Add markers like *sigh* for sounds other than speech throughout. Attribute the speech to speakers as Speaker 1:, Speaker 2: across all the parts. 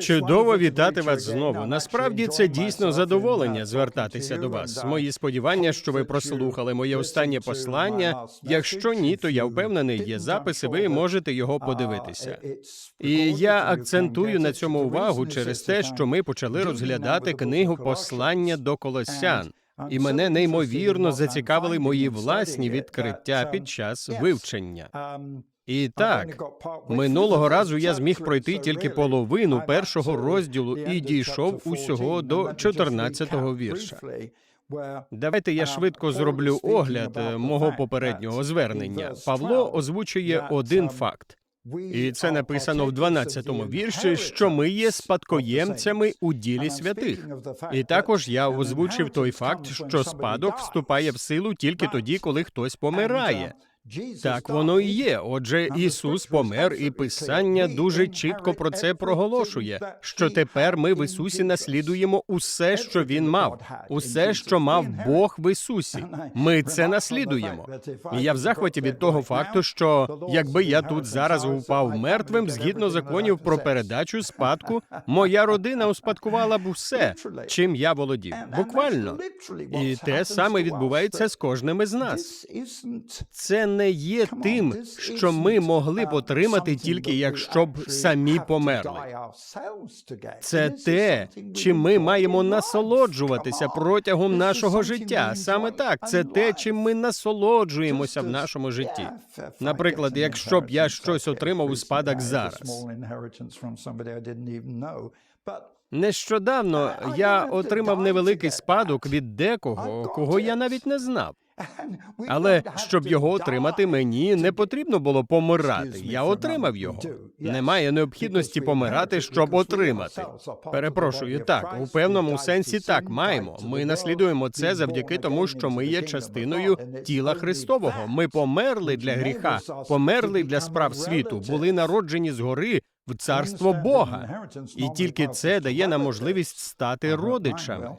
Speaker 1: Чудово вітати вас знову. Насправді це дійсно задоволення звертатися до вас. Мої сподівання, що ви прослухали моє останнє послання. Якщо ні, то я впевнений, є записи. Ви можете його подивитися. І я акцентую на цьому увагу через те, що ми почали розглядати книгу послання до колосян. І мене неймовірно зацікавили мої власні відкриття під час вивчення. І так, минулого разу я зміг пройти тільки половину першого розділу і дійшов усього до 14-го вірша. Давайте я швидко зроблю огляд е, мого попереднього звернення. Павло озвучує один факт. І це написано в 12-му вірші, що ми є спадкоємцями у ділі святих. І також я озвучив той факт, що спадок вступає в силу тільки тоді, коли хтось помирає. Так воно і є. Отже, Ісус помер, і Писання дуже чітко про це проголошує. Що тепер ми в Ісусі наслідуємо усе, що Він мав, усе, що мав Бог в Ісусі. Ми це наслідуємо. І я в захваті від того факту, що якби я тут зараз упав мертвим, згідно законів про передачу спадку, моя *laughs* родина успадкувала б усе, чим я володів. Буквально. І те саме відбувається з кожним із нас. Це не є тим, що ми могли б отримати тільки якщо б самі померли. Це те, чим ми маємо насолоджуватися протягом нашого життя. Саме так, це те, чим ми насолоджуємося в нашому житті. Наприклад, якщо б я щось отримав у спадок зараз. Нещодавно я отримав невеликий спадок від декого, кого я навіть не знав. Але щоб його отримати, мені не потрібно було помирати. Я отримав його. Немає необхідності помирати, щоб отримати. Перепрошую, так у певному сенсі так маємо. Ми наслідуємо це завдяки тому, що ми є частиною тіла Христового. Ми померли для гріха, померли для справ світу, були народжені згори в царство Бога. І тільки це дає нам можливість стати родичами.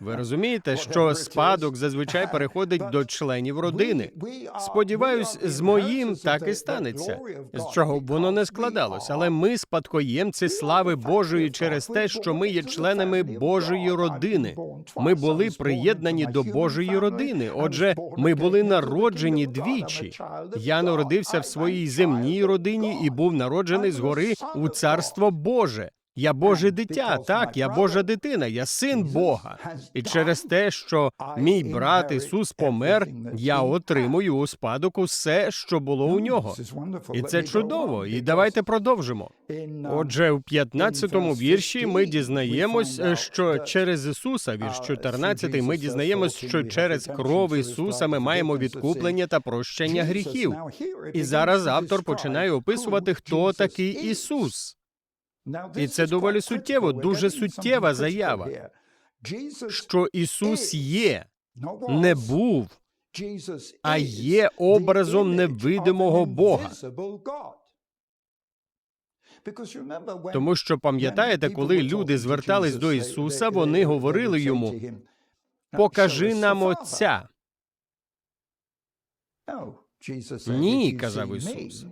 Speaker 1: Ви розумієте, що спадок зазвичай переходить до членів родини. Сподіваюсь, з моїм так і станеться, з чого б воно не складалось. Але ми спадкоємці слави Божої через те, що ми є членами Божої родини. Ми були приєднані до Божої родини. Отже, ми були народжені двічі. Я народився в своїй земній родині і був народжений згори у царство Боже. Я Боже дитя, так, я Божа дитина, я син Бога. І через те, що мій брат Ісус помер, я отримую у спадок усе, що було у нього. І це чудово. І давайте продовжимо. Отже, в 15-му вірші ми дізнаємось, що через Ісуса, вірш 14, ми дізнаємось, що через кров Ісуса ми маємо відкуплення та прощення гріхів. І зараз автор починає описувати, хто такий Ісус. І це доволі суттєво, дуже суттєва заява, що Ісус є, не був, а є образом невидимого Бога. Тому що пам'ятаєте, коли люди звертались до Ісуса, вони говорили йому: покажи нам Отця. Ні, казав Ісус.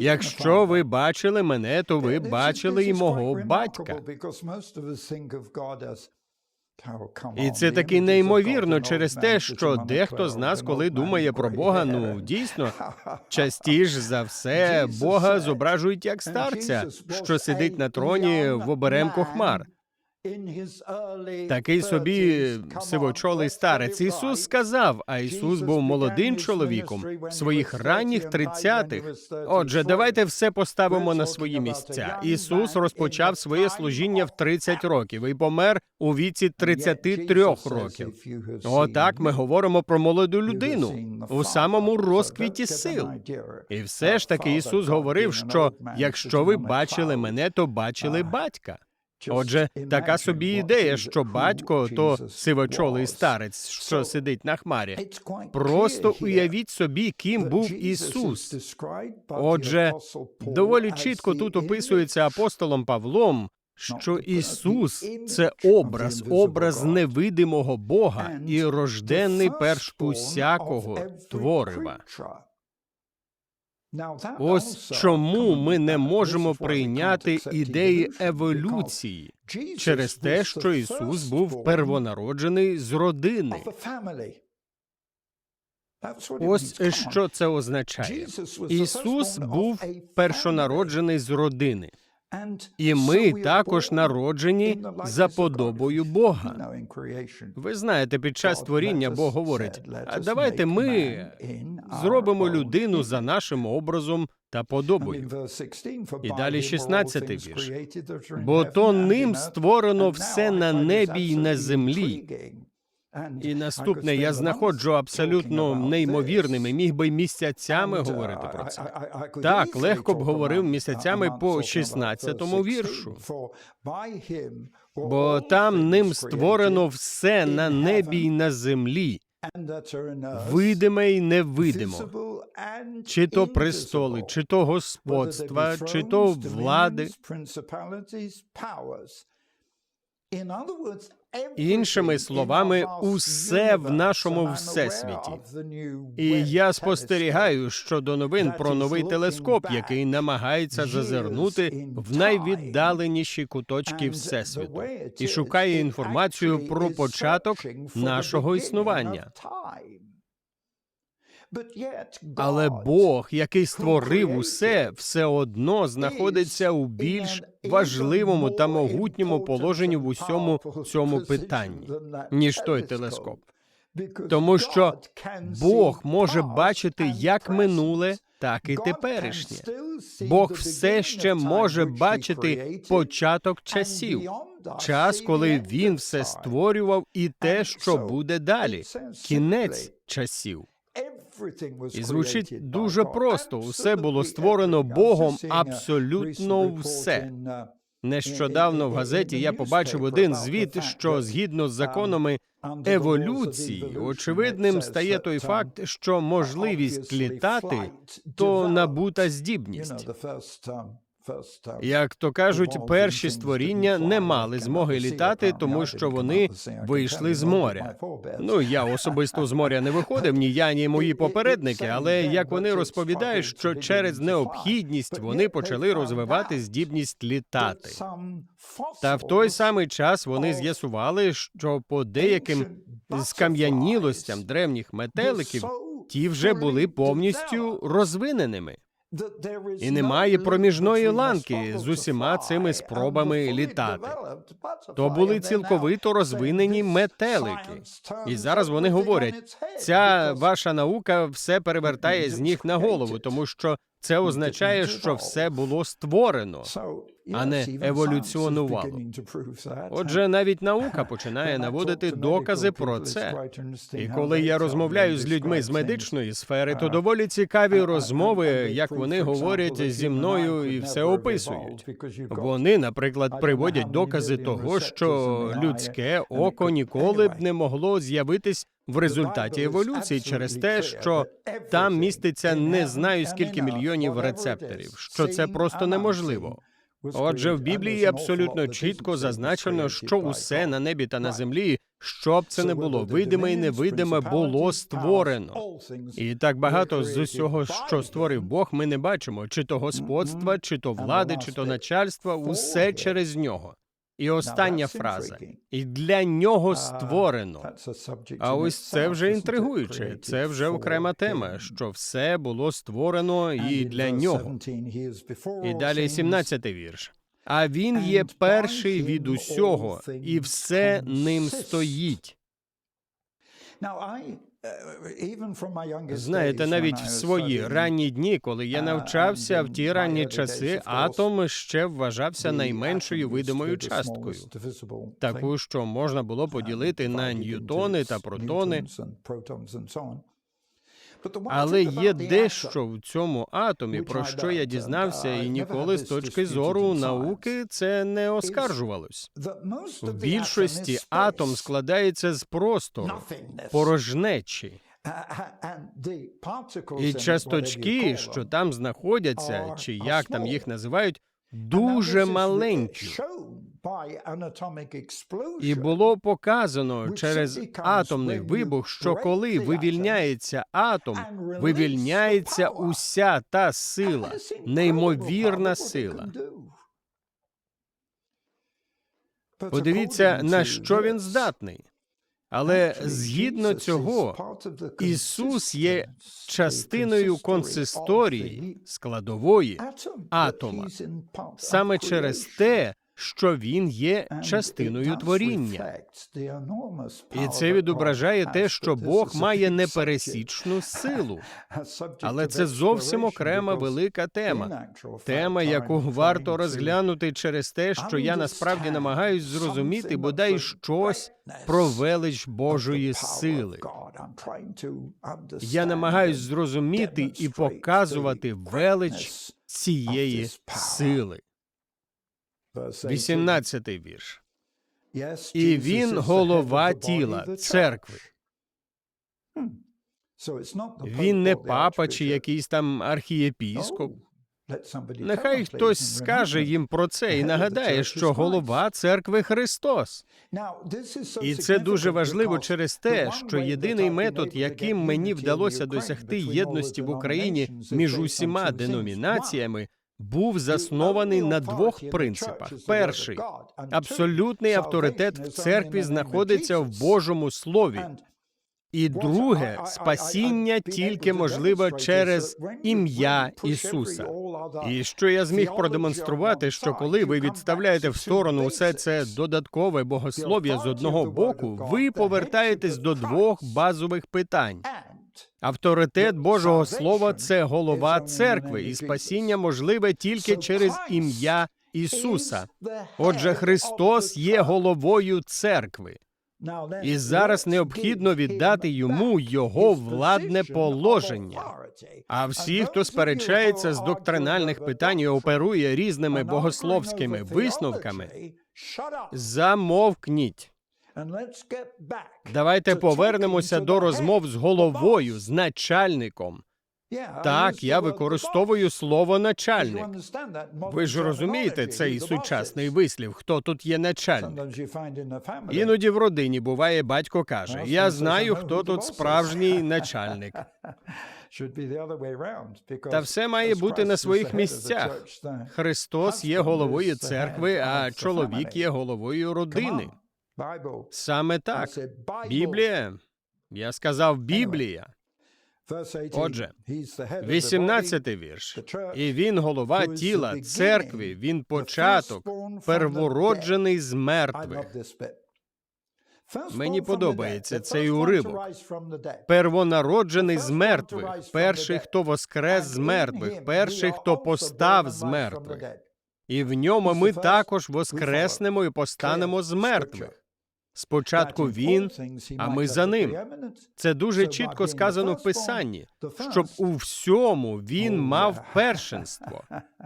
Speaker 1: Якщо ви бачили мене, то ви бачили і мого батька. І це таки неймовірно через те, що дехто з нас, коли думає про Бога, ну дійсно частіше за все Бога зображують як старця, що сидить на троні в оберемку хмар. Такий собі сивочолий старець. Ісус сказав, а Ісус був молодим чоловіком в своїх ранніх тридцятих. Отже, давайте все поставимо на свої місця. Ісус розпочав своє служіння в 30 років і помер у віці 33 років. Отак ми говоримо про молоду людину у самому розквіті сил. І все ж таки Ісус говорив, що якщо ви бачили мене, то бачили батька. Отже, така собі ідея, що батько то сивочолий старець, що сидить на хмарі. Просто уявіть собі, ким був Ісус. Отже, доволі чітко тут описується апостолом Павлом, що Ісус це образ, образ невидимого Бога і рожденний перш усякого творива. Ось чому ми не можемо прийняти ідеї еволюції через те, що Ісус був первонароджений з родини. Ось що це означає. Ісус був першонароджений з родини, і ми також народжені за подобою Бога. Ви знаєте, під час творіння Бог говорить: а давайте ми зробимо людину за нашим образом та подобою.
Speaker 2: І далі 16 вірш.
Speaker 1: Бо то ним створено все на небі й на землі. І наступне я знаходжу абсолютно неймовірним і міг би місяцями говорити про це.
Speaker 2: Так, легко б говорив місяцями по 16-му віршу.
Speaker 1: Бо там ним створено все на небі й на землі, видиме й невидимо, чи то престоли, чи то господства, чи то влади.
Speaker 2: Іншими словами, усе в нашому всесвіті.
Speaker 1: І я спостерігаю щодо новин про новий телескоп, який намагається зазирнути в найвіддаленіші куточки всесвіту і шукає інформацію про початок нашого існування. Але Бог, який створив усе, все одно знаходиться у більш важливому та могутньому положенні в усьому цьому питанні, ніж той телескоп. Тому що Бог може бачити як минуле, так і теперішнє. Бог все ще може бачити початок часів, час, коли він все створював, і те, що буде далі, кінець часів. І звучить дуже просто. Усе було створено Богом, абсолютно все. Нещодавно в газеті я побачив один звіт, що згідно з законами еволюції, очевидним стає той факт, що можливість літати то набута здібність. Як то кажуть, перші створіння не мали змоги літати, тому що вони вийшли з моря. Ну я особисто з моря не виходив, ні я, ні мої *laughs* попередники. Але як вони розповідають, що через необхідність вони почали розвивати здібність літати. Та в той самий час вони з'ясували, що по деяким скам'янілостям древніх метеликів ті вже були повністю розвиненими. І немає проміжної ланки з усіма цими спробами літати. То були цілковито розвинені метелики. І зараз вони говорять: ця ваша наука все перевертає з ніг на голову, тому що це означає, що все було створено.
Speaker 2: А не еволюціонувало.
Speaker 1: Отже, навіть наука *laughs* починає наводити докази про це. І коли я розмовляю з людьми з медичної сфери, то доволі цікаві розмови, як вони говорять зі мною і все описують. Вони, наприклад, приводять докази того, що людське око ніколи б не могло з'явитись в результаті еволюції через те, що там міститься не знаю скільки мільйонів рецепторів, що це просто неможливо. Отже, в Біблії абсолютно чітко зазначено, що усе на небі та на землі, що б це не було, видиме і невидиме, було створено. І так багато з усього, що створив Бог, ми не бачимо, чи то господства, чи то влади, чи то начальства, усе через нього. І остання фраза і для нього створено. А ось це вже інтригуюче. Це вже окрема тема, що все було створено і для нього. І далі 17-й вірш. А він є перший від усього, і все ним стоїть. Знаєте, навіть в свої ранні дні, коли я навчався в ті ранні часи, атом ще вважався найменшою видимою часткою, таку, що можна було поділити на ньютони та протони. Але є дещо в цьому атомі, про що я дізнався, і ніколи з точки зору науки це не оскаржувалось. В більшості атом складається з простору, порожнечі. І часточки, що там знаходяться, чи як там їх називають, дуже маленькі. І було показано через атомний вибух, що коли вивільняється атом, вивільняється уся та сила, неймовірна сила. Подивіться, на що він здатний. Але згідно цього, Ісус є частиною консисторії складової атома, саме через те, що він є частиною творіння. І це відображає те, що Бог має непересічну *laughs* силу. Але це зовсім окрема велика тема. Тема, яку варто розглянути через те, що я насправді намагаюсь зрозуміти бодай щось про велич Божої сили. Я намагаюсь зрозуміти і показувати велич цієї сили. 18-й вірш. І він голова тіла, церкви. Він не папа чи якийсь там архієпіскоп. Нехай хтось скаже їм про це і нагадає, що голова церкви Христос. І це дуже важливо через те, що єдиний метод, яким мені вдалося досягти єдності в Україні між усіма деномінаціями, був заснований на двох принципах: перший абсолютний авторитет в церкві знаходиться в Божому Слові. І друге спасіння тільки можливе через ім'я Ісуса. І що я зміг продемонструвати, що коли ви відставляєте в сторону усе це додаткове богослов'я з одного боку, ви повертаєтесь до двох базових питань. Авторитет Божого Слова це голова церкви, і спасіння можливе тільки через ім'я Ісуса. Отже, Христос є головою церкви. І зараз необхідно віддати йому його владне положення. А всі, хто сперечається з доктринальних питань і оперує різними богословськими висновками, замовкніть. Давайте повернемося до розмов з головою, з начальником. Так, я використовую слово начальник. Ви ж розумієте цей сучасний вислів, хто тут є начальник. Іноді в родині буває, батько каже: Я знаю, хто тут справжній *laughs* начальник. Та все має бути на своїх місцях. Христос є головою церкви, а чоловік є головою родини. Саме так. Біблія. Я сказав Біблія. Отже, 18-й вірш. І він голова тіла, церкви, він початок, первороджений з мертвих. Мені подобається цей уривок. Первонароджений з мертвих, перший, хто воскрес з мертвих, перший, хто постав з мертвих. І в ньому ми також воскреснемо і постанемо з мертвих. Спочатку він, а ми за ним. Це дуже чітко сказано в Писанні, щоб у всьому він мав *laughs* першенство.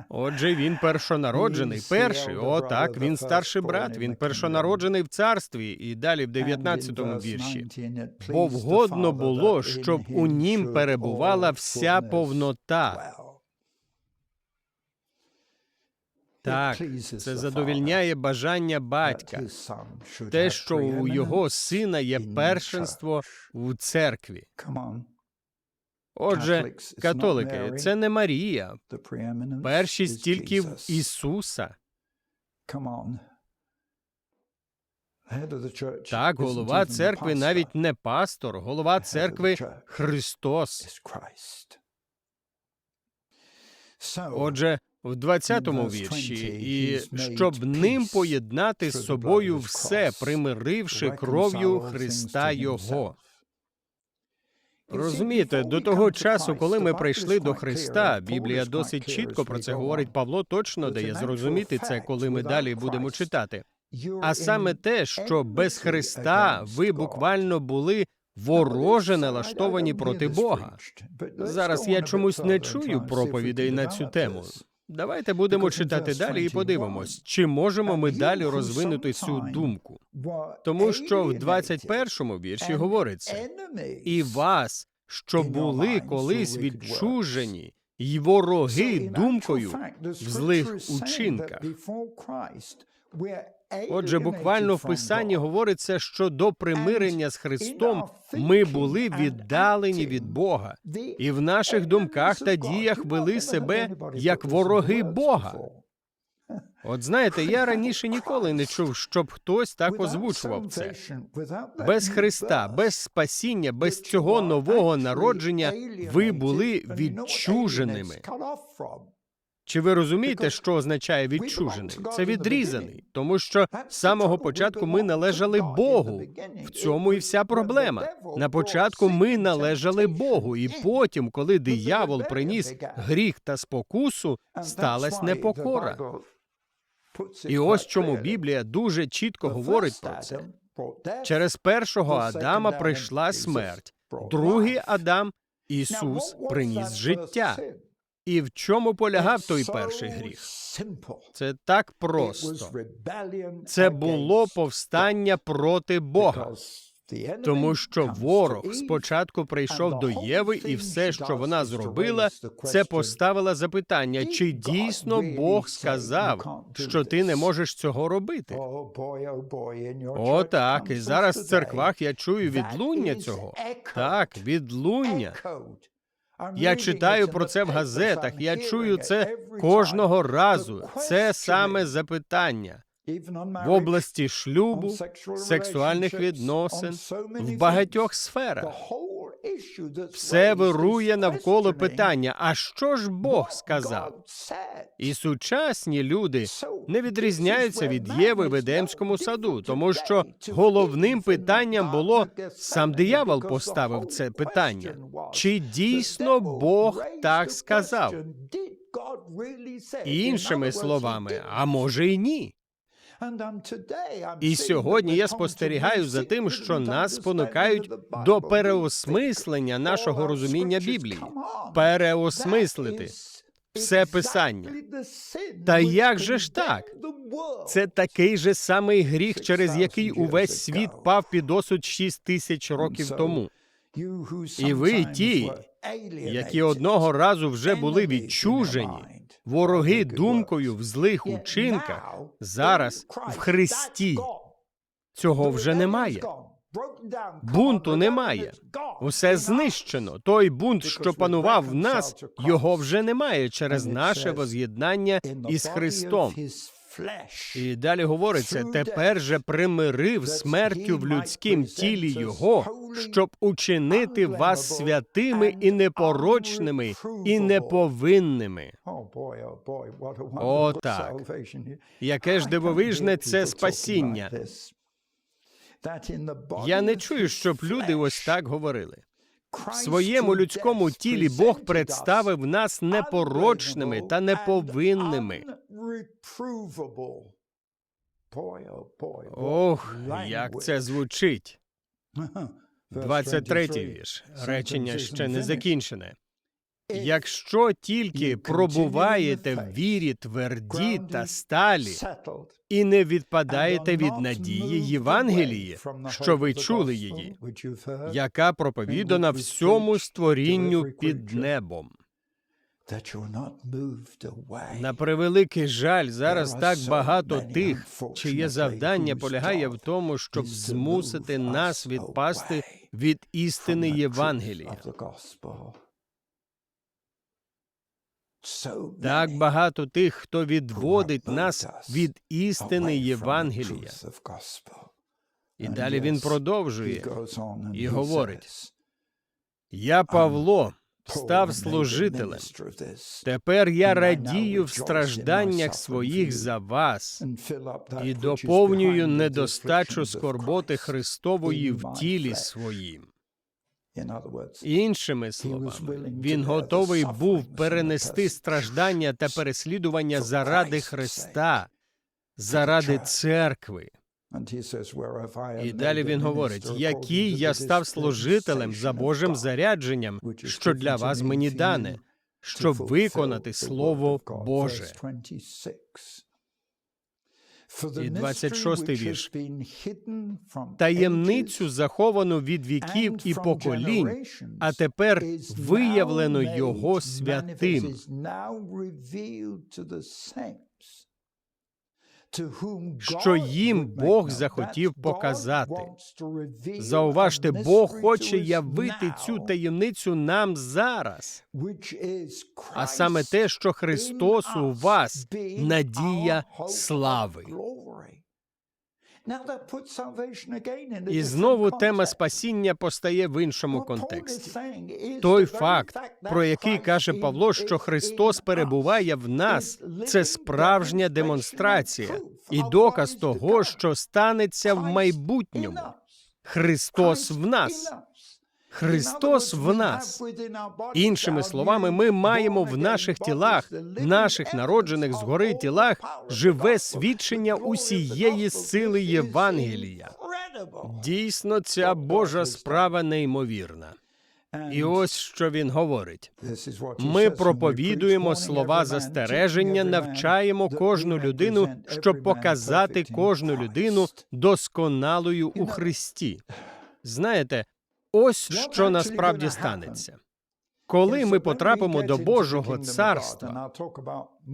Speaker 1: Отже, він першонароджений, перший. О, так, він старший брат, він першонароджений в царстві, і далі в 19-му вірші. Бо вгодно було, щоб у нім перебувала вся повнота. Так, це задовільняє бажання батька, те, що у його сина є першенство в церкві. Отже, католики, це не Марія, першість тільки в Ісуса. Так, голова церкви навіть не пастор, голова церкви Христос. Отже, в 20-му вірші, і щоб ним поєднати з собою все, примиривши кров'ю Христа Його. Розумієте, до того часу, коли ми прийшли до Христа, Біблія досить чітко про це говорить. Павло точно дає зрозуміти це, коли ми далі будемо читати. А саме те, що без Христа ви буквально були вороже налаштовані проти Бога. Зараз я чомусь не чую проповідей на цю тему. Давайте будемо читати далі і подивимось, чи можемо ми далі розвинути цю думку. Тому що в 21-му вірші говориться і вас, що були колись відчужені, й вороги думкою в злих учинках. Отже, буквально в писанні говориться, що до примирення з Христом ми були віддалені від Бога, і в наших думках та діях вели себе як вороги Бога. *laughs* От знаєте, я раніше ніколи не чув, щоб хтось так озвучував це. Без Христа, без спасіння, без цього нового народження ви були відчуженими. Чи ви розумієте, що означає відчужений? Це відрізаний, тому що з самого початку ми належали Богу. В цьому і вся проблема. На початку ми належали Богу, і потім, коли диявол приніс гріх та спокусу, сталася непокора. І ось чому Біблія дуже чітко говорить про це. Через першого Адама прийшла смерть, другий Адам Ісус приніс життя. І в чому полягав той перший гріх? Це так просто. Це було повстання проти Бога, тому що ворог спочатку прийшов до Єви, і все, що вона зробила, це поставила запитання, чи дійсно Бог сказав, що ти не можеш цього робити. О, так, і зараз в церквах я чую відлуння цього. Так, відлуння. Я читаю про це в газетах. Я чую це кожного разу. Це саме запитання в області шлюбу, сексуальних відносин, в багатьох сферах. Все вирує навколо питання: а що ж Бог сказав? І сучасні люди не відрізняються від Єви в Едемському саду, тому що головним питанням було сам диявол поставив це питання. Чи дійсно Бог так сказав? Іншими словами, а може й ні. І сьогодні я спостерігаю за тим, що нас спонукають до переосмислення нашого розуміння Біблії, переосмислити все писання. Та як же ж так? Це такий же самий гріх, через який увесь світ пав під осуд шість тисяч років тому.
Speaker 3: І ви ті,
Speaker 1: Які одного разу вже були відчужені, вороги думкою в злих учинках, зараз в Христі. Цього вже немає. Бунту немає. Усе знищено. Той бунт, що панував в нас, його вже немає через наше воз'єднання із Христом. І далі говориться: тепер же примирив смертю в людськім тілі Його, щоб учинити вас святими і непорочними, і неповинними.
Speaker 3: О, так.
Speaker 1: Яке ж дивовижне це спасіння. Я не чую, щоб люди ось так говорили. В своєму людському тілі Бог представив нас непорочними та неповинними. Ох, як це звучить. *laughs* 23-й вірш. Речення ще не закінчене. Якщо тільки пробуваєте в вірі тверді та сталі і не відпадаєте від надії Євангелії, що ви чули її, яка проповідана всьому створінню під небом. На превеликий жаль, зараз так багато тих, чиє завдання полягає в тому, щоб змусити нас відпасти від істини Євангелія. Так багато тих, хто відводить нас від істини Євангелія. І далі він продовжує і говорить: Я Павло став служителем. Тепер я радію в стражданнях своїх за вас і доповнюю недостачу скорботи Христової в тілі своїм. Іншими словами, він готовий був перенести страждання та переслідування заради Христа, заради церкви. І далі він говорить, який я став служителем за Божим зарядженням, що для вас мені дане, щоб виконати Слово Боже. І 26-й вірш. Таємницю заховану від віків і поколінь, а тепер виявлено його святим. Що їм Бог захотів показати. Зауважте, Бог хоче явити цю таємницю нам зараз, а саме те, що Христос у вас надія слави. І знову тема спасіння постає в іншому контексті. Той факт, про який каже Павло, що Христос перебуває в нас, це справжня демонстрація і доказ того, що станеться в майбутньому. Христос в нас. Христос в нас. Іншими словами, ми маємо в наших тілах, наших народжених згори тілах, живе свідчення усієї сили Євангелія. Дійсно, ця Божа справа неймовірна. І ось що він говорить: ми проповідуємо слова застереження, навчаємо кожну людину, щоб показати кожну людину досконалою у Христі. Знаєте, ось що насправді станеться. Коли ми потрапимо до Божого царства,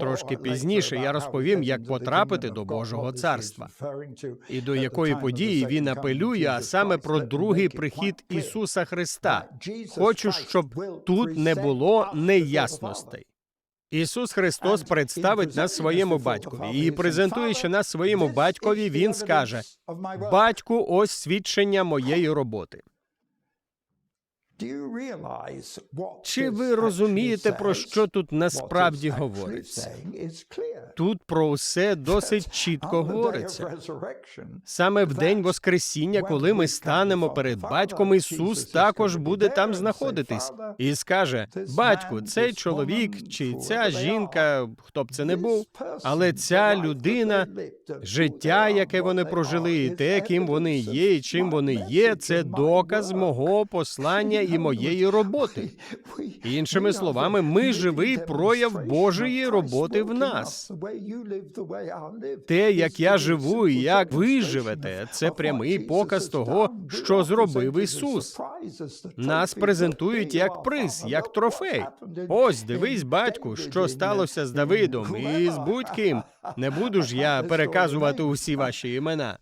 Speaker 3: трошки пізніше я розповім, як потрапити до Божого царства
Speaker 1: і до якої події він апелює, а саме про другий прихід Ісуса Христа. Хочу, щоб тут не було неясностей. Ісус Христос представить нас своєму батькові і презентуючи нас своєму батькові, він скаже: Батьку, ось свідчення моєї роботи. Чи ви розумієте, про що тут насправді говориться? Тут про усе досить чітко говориться. Саме в день Воскресіння, коли ми станемо перед батьком, Ісус також буде там знаходитись і скаже: Батьку, цей чоловік чи ця жінка, хто б це не був, але ця людина, життя, яке вони прожили, і те, ким вони є, і чим вони є, це доказ мого *laughs* послання і моєї роботи. Іншими словами, ми живий прояв Божої роботи в нас. Те, як я живу і як ви живете, це прямий показ того, що зробив Ісус. Нас презентують як приз, як трофей. Ось дивись, батьку, що сталося з Давидом і з будь-ким. Не буду ж я *laughs* переказувати усі ваші імена.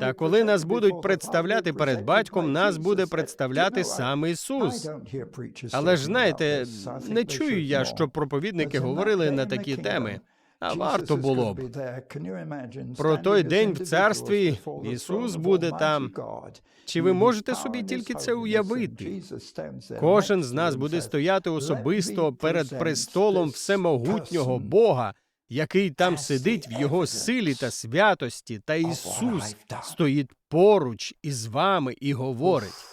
Speaker 1: Та коли нас будуть представляти перед батьком, нас буде представляти сам Ісус. Але ж знаєте, не чую я, щоб проповідники говорили на такі теми. А варто було б. Про той день в царстві Ісус буде там. Чи ви можете собі тільки це уявити? Кожен з нас буде стояти особисто перед престолом всемогутнього Бога, який там сидить в його силі та святості, та Ісус стоїть поруч із вами і говорить.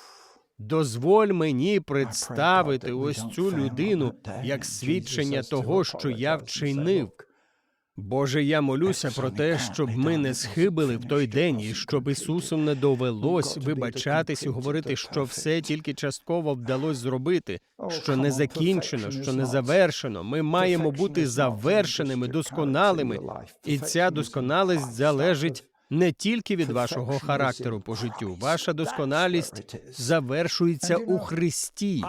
Speaker 1: Дозволь мені представити ось цю людину як свідчення того, що я вчинив. Боже, я молюся про те, щоб ми не схибили в той день, і щоб Ісусу не довелось вибачатись і говорити, що все тільки частково вдалося зробити, що не закінчено, що не завершено. Ми маємо бути завершеними, досконалими, і ця досконалість залежить не тільки від вашого характеру по життю. Ваша досконалість завершується у Христі.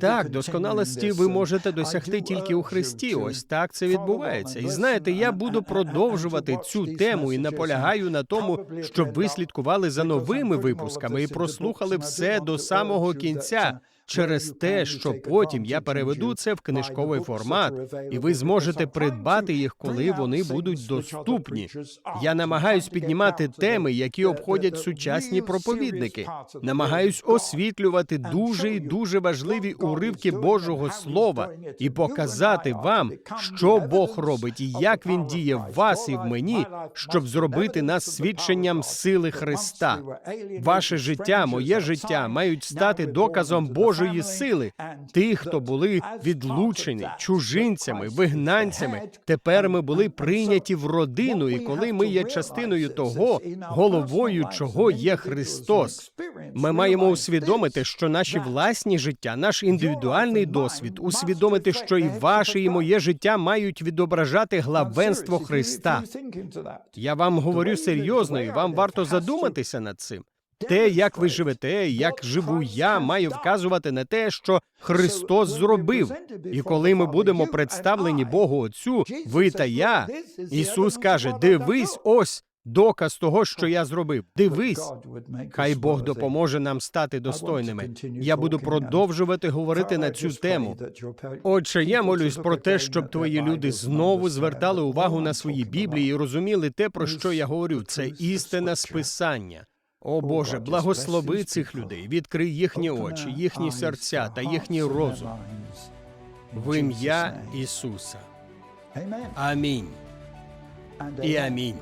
Speaker 1: Так, досконалості ви можете досягти тільки у Христі. Ось так це відбувається. І знаєте, я буду продовжувати цю тему і наполягаю на тому, щоб ви слідкували за новими випусками і прослухали все до самого кінця. Через те, що потім я переведу це в книжковий формат, і ви зможете придбати їх, коли вони будуть доступні. Я намагаюсь піднімати теми, які обходять сучасні проповідники. Намагаюсь освітлювати дуже і дуже важливі уривки Божого Слова і показати вам, що Бог робить і як він діє в вас і в мені, щоб зробити нас свідченням сили Христа. Ваше життя, моє життя мають стати доказом Божої сили. Тих, хто були відлучені чужинцями, вигнанцями. Тепер ми були прийняті в родину, і коли ми є частиною того, головою чого є Христос. Ми маємо усвідомити, що наші власні життя, наш індивідуальний досвід, усвідомити, що і ваше, і моє життя мають відображати главенство Христа. Я вам говорю серйозно, і вам варто задуматися над цим. Те, як ви живете, як живу я, має вказувати на те, що Христос зробив. І коли ми будемо представлені Богу Отцю, ви та я, Ісус каже: Дивись, ось доказ того, що я зробив. Дивись. Хай Бог допоможе нам стати достойними. Я буду продовжувати говорити на цю тему. Отче, я молюсь про те, щоб твої люди знову звертали увагу на свої біблії і розуміли те, про що я говорю. Це істина списання. О Боже, благослови цих людей, відкрий їхні очі, їхні серця та їхній розум. В ім'я Ісуса. Амінь. І амінь.